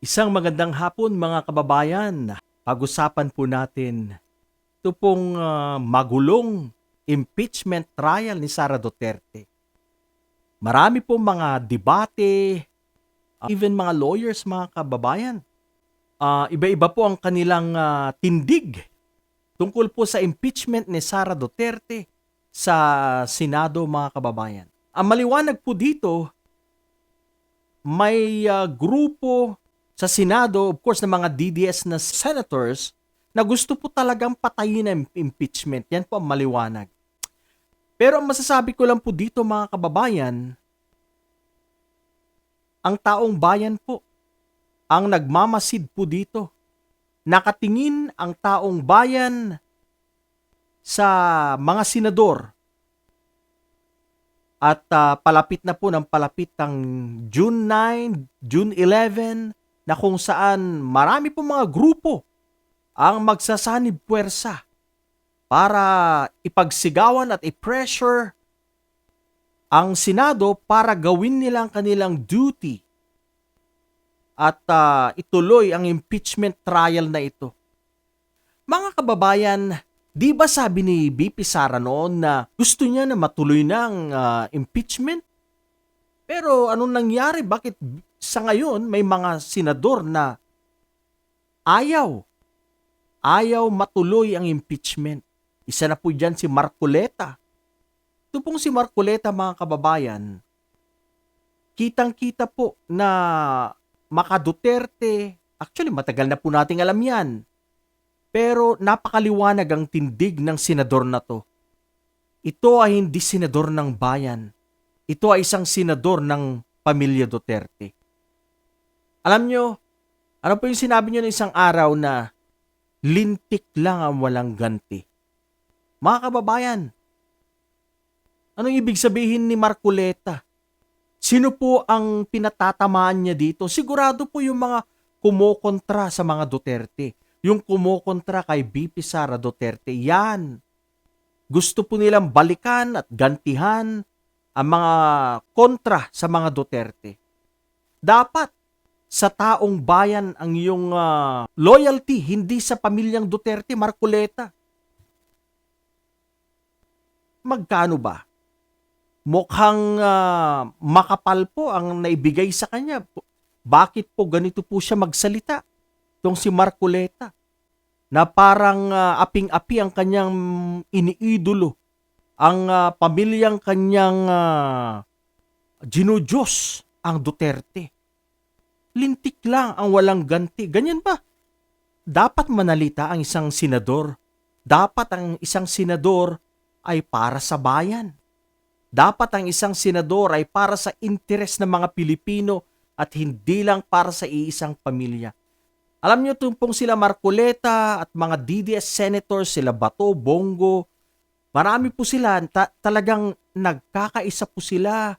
Isang magandang hapon mga kababayan. Pag-usapan po natin ito pong ah, magulong impeachment trial ni Sara Duterte. Marami pong mga debate, ah, even mga lawyers mga kababayan. Ah, iba-iba po ang kanilang ah, tindig tungkol po sa impeachment ni Sara Duterte sa Senado mga kababayan. Ang maliwanag po dito, may ah, grupo sa Senado, of course, ng mga DDS na senators na gusto po talagang patayin ang impeachment. Yan po ang maliwanag. Pero ang masasabi ko lang po dito mga kababayan, ang taong bayan po ang nagmamasid po dito. Nakatingin ang taong bayan sa mga senador at ah, palapit na po ng palapit ang June 9, June 11 na kung saan marami po mga grupo ang magsasanib puwersa para ipagsigawan at i-pressure ang Senado para gawin nila ang kanilang duty at ah, ituloy ang impeachment trial na ito. Mga kababayan, di ba sabi ni BP Sara noon na gusto niya na matuloy na ah, impeachment? Pero anong nangyari? Bakit sa ngayon may mga senador na ayaw, ayaw matuloy ang impeachment? Isa na po dyan si Marcoleta. Ito pong si Marcoleta mga kababayan, kitang-kita po na maka Duterte, actually matagal na po nating alam yan, pero napakaliwanag ang tindig ng senador na to. Ito ay hindi senador ng bayan. Ito ay isang senador ng pamilya Duterte. Alam nyo, ano po yung sinabi nyo ng isang araw na lintik lang ang walang ganti. Mga kababayan, anong ibig sabihin ni Marculeta? Sino po ang pinatatamaan niya dito? Sigurado po yung mga kumokontra sa mga Duterte. Yung kumokontra kay BP Sara Duterte. Yan. Gusto po nilang balikan at gantihan ang mga kontra sa mga Duterte. Dapat sa taong bayan ang iyong ah, loyalty, hindi sa pamilyang Duterte, Marcoleta. Magkano ba? Mukhang ah, makapal po ang naibigay sa kanya. Bakit po ganito po siya magsalita? Itong si Marcoleta na parang ah, aping-api ang kanyang iniidolo ang ah, pamilyang kanyang uh, ginudiyos ang Duterte. Lintik lang ang walang ganti. Ganyan ba? Dapat manalita ang isang senador. Dapat ang isang senador ay para sa bayan. Dapat ang isang senador ay para sa interes ng mga Pilipino at hindi lang para sa iisang pamilya. Alam niyo tumpong sila Marcoleta at mga DDS senators, sila Bato, Bongo, marami po sila, ta- talagang nagkakaisa po sila.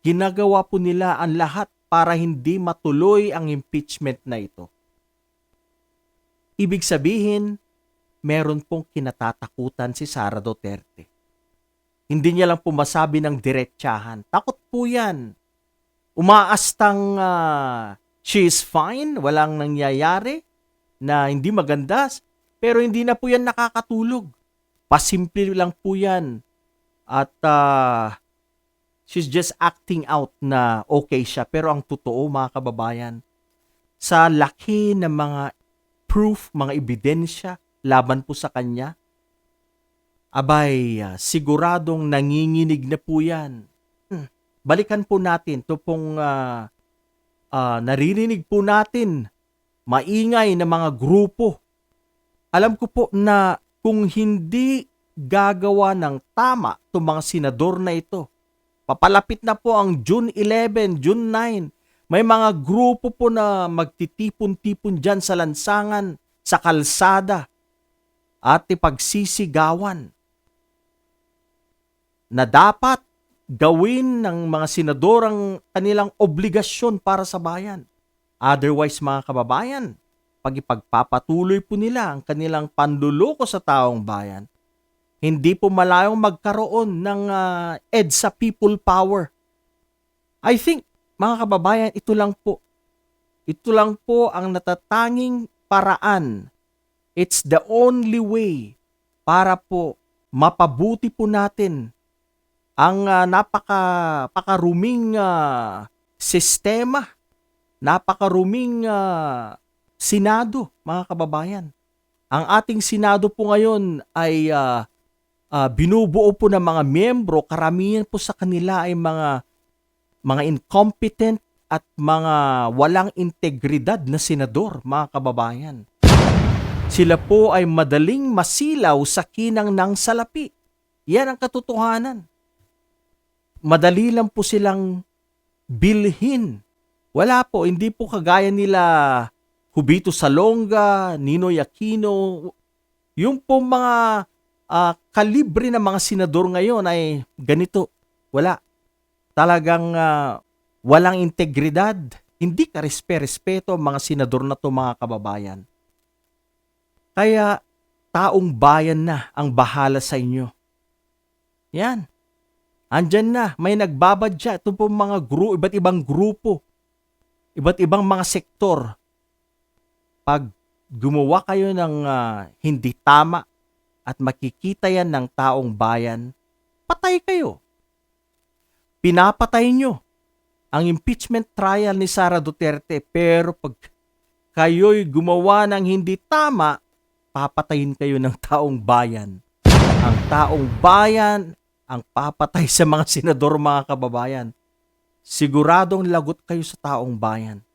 Ginagawa po nila ang lahat para hindi matuloy ang impeachment na ito. Ibig sabihin, meron pong kinatatakutan si Sara Duterte. Hindi niya lang po masabi ng diretsahan. Takot po yan. Umaastang ah, she is fine, walang nangyayari, na hindi maganda, pero hindi na po yan nakakatulog. Pasimple lang po yan. At ah, she's just acting out na okay siya. Pero ang totoo mga kababayan, sa laki ng mga proof, mga ebidensya laban po sa kanya, abay, ah, siguradong nanginginig na po yan. Hmm. Balikan po natin to pong ah, ah, naririnig po natin maingay na mga grupo. Alam ko po na kung hindi gagawa ng tama itong mga senador na ito, papalapit na po ang June 11, June 9, may mga grupo po na magtitipon-tipon dyan sa lansangan, sa kalsada, at ipagsisigawan na dapat gawin ng mga senador ang kanilang obligasyon para sa bayan. Otherwise, mga kababayan, pag ipagpapatuloy po nila ang kanilang panluloko sa taong bayan, hindi po malayong magkaroon ng ah, EDSA people power. I think, mga kababayan, ito lang po. Ito lang po ang natatanging paraan. It's the only way para po mapabuti po natin ang ah, napaka pakaruming ah, sistema, napakaruming ah, Senado, mga kababayan. Ang ating Senado po ngayon ay ah, ah, binubuo po ng mga miyembro, karamihan po sa kanila ay mga mga incompetent at mga walang integridad na senador, mga kababayan. Sila po ay madaling masilaw sa kinang ng salapi. Yan ang katotohanan. Madali lang po silang bilhin. Wala po, hindi po kagaya nila Hubito Salonga, Ninoy Aquino. Yung po mga ah, kalibre ng mga senador ngayon ay ganito. Wala. Talagang ah, walang integridad. Hindi ka ang mga senador na to mga kababayan. Kaya taong bayan na ang bahala sa inyo. Yan. Andyan na, may nagbabadya. Ito po mga gru, iba't ibang grupo, iba't ibang mga sektor. Pag gumawa kayo ng ah, hindi tama at makikita yan ng taong bayan, patay kayo. Pinapatay nyo ang impeachment trial ni Sara Duterte pero pag kayo'y gumawa ng hindi tama, papatayin kayo ng taong bayan. Ang taong bayan ang papatay sa mga senador mga kababayan. Siguradong lagot kayo sa taong bayan.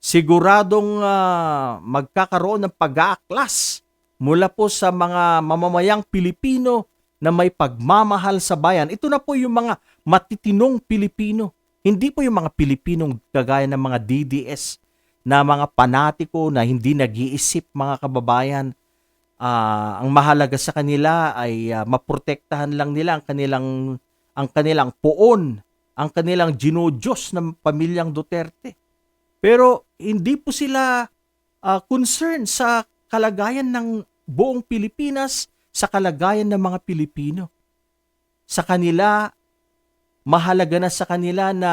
Siguradong ah, magkakaroon ng pag-aaklas mula po sa mga mamamayang Pilipino na may pagmamahal sa bayan. Ito na po yung mga matitinong Pilipino. Hindi po yung mga Pilipinong kagaya ng mga DDS na mga panatiko na hindi nag-iisip mga kababayan. Ah, ang mahalaga sa kanila ay ah, maprotektahan lang nila ang kanilang ang kanilang poon, ang kanilang ginodiyos ng pamilyang Duterte. Pero hindi po sila ah, concerned sa kalagayan ng buong Pilipinas, sa kalagayan ng mga Pilipino. Sa kanila, mahalaga na sa kanila na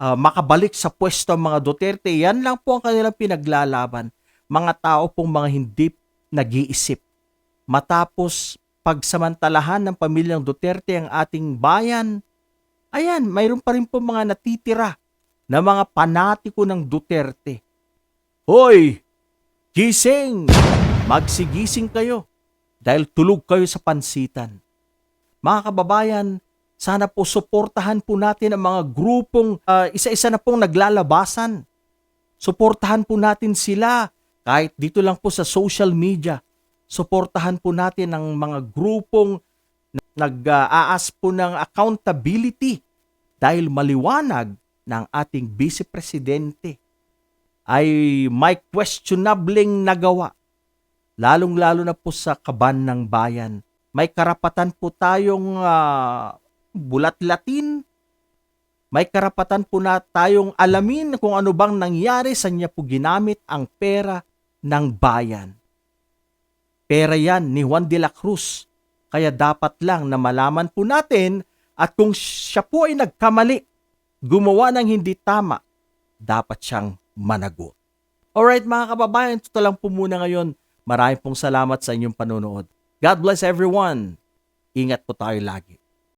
ah, makabalik sa pwesto ang mga Duterte. Yan lang po ang kanilang pinaglalaban. Mga tao pong mga hindi nag-iisip. Matapos pagsamantalahan ng pamilyang Duterte ang ating bayan, ayan, mayroon pa rin po mga natitira na mga panatiko ng Duterte. Hoy! Gising! Magsigising kayo dahil tulog kayo sa pansitan. Mga kababayan, sana po suportahan po natin ang mga grupong ah, isa-isa na pong naglalabasan. Suportahan po natin sila kahit dito lang po sa social media. Suportahan po natin ang mga grupong nag-aas po ng accountability dahil maliwanag ng ating Vice Presidente ay may questionableng nagawa lalong-lalo na po sa kaban ng bayan. May karapatan po tayong ah, bulat-latin. May karapatan po na tayong alamin kung ano bang nangyari sa niya po ginamit ang pera ng bayan. Pera yan ni Juan de la Cruz. Kaya dapat lang na malaman po natin at kung siya po ay nagkamali, gumawa ng hindi tama, dapat siyang managot. Alright mga kababayan, ito lang po muna ngayon. Maraming pong salamat sa inyong panonood. God bless everyone. Ingat po tayo lagi.